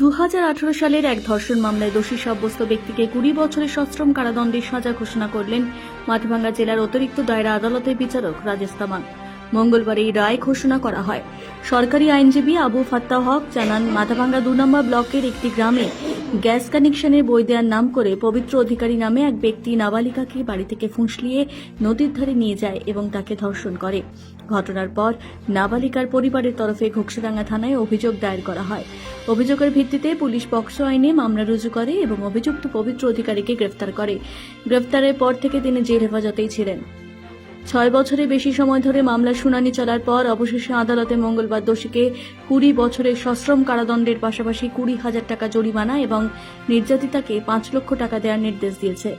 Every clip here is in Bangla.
দু হাজার আঠারো সালের এক ধর্ষণ মামলায় দোষী সাব্যস্ত ব্যক্তিকে কুড়ি বছরের সশ্রম কারাদণ্ডের সাজা ঘোষণা করলেন মাথাভাঙ্গা জেলার অতিরিক্ত দায়রা আদালতের বিচারক রাজেশ তামাং। মঙ্গলবার এই রায় ঘোষণা করা হয়। সরকারি আইনজীবী আবু ফাত্তা হক জানান মাথাভাঙ্গা দু নম্বর ব্লকের একটি গ্রামে গ্যাস কানেকশনের বই দেওয়ার নাম করে পবিত্র অধিকারী নামে এক ব্যক্তি নাবালিকাকে বাড়ি থেকে ফুঁসলিয়ে নদীর ধারে নিয়ে যায় এবং তাকে ধর্ষণ করে। ঘটনার পর নাবালিকার পরিবারের তরফে ঘোকসাডাঙ্গা থানায় অভিযোগ দায়ের করা হয়। অভিযোগের ভিত্তিতে পুলিশ পক্সো আইনে মামলা রুজু করে এবং অভিযুক্ত পবিত্র অধিকারীকে গ্রেফতার করে। গ্রেফতারের পর থেকে তিনি জেল হেফাজতেই ছিলেন। ছয় বছরের বেশি সময় ধরে মামলার শুনানি চলার পর অবশেষে আদালতে মঙ্গলবার দোষীকে কুড়ি বছরের সশ্রম কারাদণ্ডের পাশাপাশি কুড়ি হাজার টাকা জরিমানা এবং নির্যাতিতাকে পাঁচ লক্ষ টাকা দেওয়ার নির্দেশ দিয়েছে।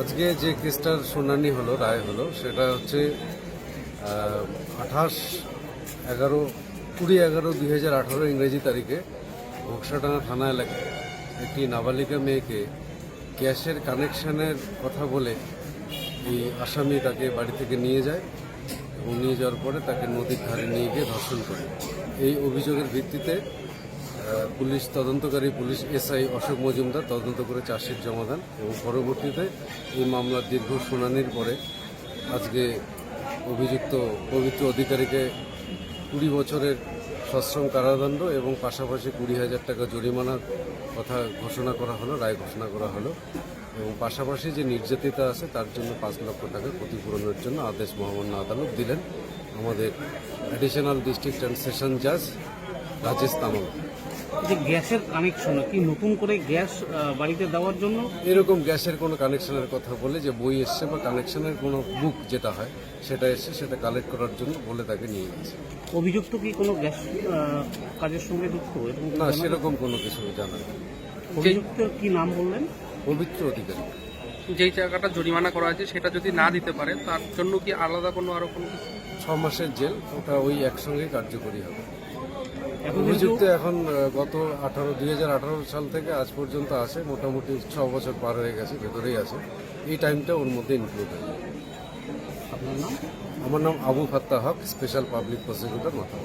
আজকে যে কেসটার শুনানি হলো, রায় হলো, সেটা হচ্ছে আঠাশ এগারো, কুড়ি এগারো দুই হাজার আঠারো ইংরেজি তারিখে ঘোকসাডাঙ্গা থানা এলাকায় একটি নাবালিকা মেয়েকে গ্যাসের কানেকশনের কথা বলে এই আসামি তাকে বাড়ি থেকে নিয়ে যায় এবং নিয়ে যাওয়ার পরে তাকে নদীর ধারে নিয়ে গিয়ে ধর্ষণ করে। এই অভিযোগের ভিত্তিতে পুলিশ তদন্তকারী পুলিশ এসআই অশোক মজুমদার তদন্ত করে চার্জশিট জমা দেন এবং পরবর্তীতে এই মামলার দীর্ঘ শুনানির পরে আজকে অভিযুক্ত পবিত্র অধিকারীকে কুড়ি বছরের সশ্রম কারাদণ্ড এবং পাশাপাশি কুড়ি হাজার টাকা জরিমানার কথা ঘোষণা করা হলো, রায় ঘোষণা করা হলো এবং পাশাপাশি যে নির্যাতিতা আছে তার জন্য পাঁচ লক্ষ টাকা ক্ষতিপূরণের জন্য আদেশ মহামান্য আদালত দিলেন। আমাদের অ্যাডিশনাল ডিস্ট্রিক্ট অ্যান্ড সেশন জাজ রাজেশ তামাং যে গ্যাসের কানেকশন কি নতুন করে গ্যাস বাড়িতে দেওয়ার জন্য? এরকম গ্যাসের কোনো কানেকশনের কথা বলে যে বই এসছে বা কানেকশনের কোনো বুক যেটা হয় সেটা এসছে সেটা কালেক্ট করার জন্য বলে তাকে নিয়ে গেছে। অভিযুক্ত কি কোনো গ্যাস কাজের সঙ্গে যুক্ত? না সেরকম কোনো কিছু জানা নেই। অভিযুক্ত কি নাম বললেন? পবিত্র অধিকারী। যেই টাকাটা জরিমানা করা আছে সেটা যদি না দিতে পারে তার জন্য কি আলাদা কোনো আরও কোনো কিছু? ছ মাসের জেল ওটা ওই একসঙ্গে কার্যকরী হবে। অভিযুক্ত এখন গত আঠারো দুই হাজার আঠারো সাল থেকে আজ পর্যন্ত আছে মোটামুটি ছ বছর পার হয়ে গেছে ভেতরেই আছে। এই টাইমটা ওর মধ্যে ইনক্লুড হয়ে আপনার নাম? আমার নাম Abu Fatta Haque special public prosecutor মাথা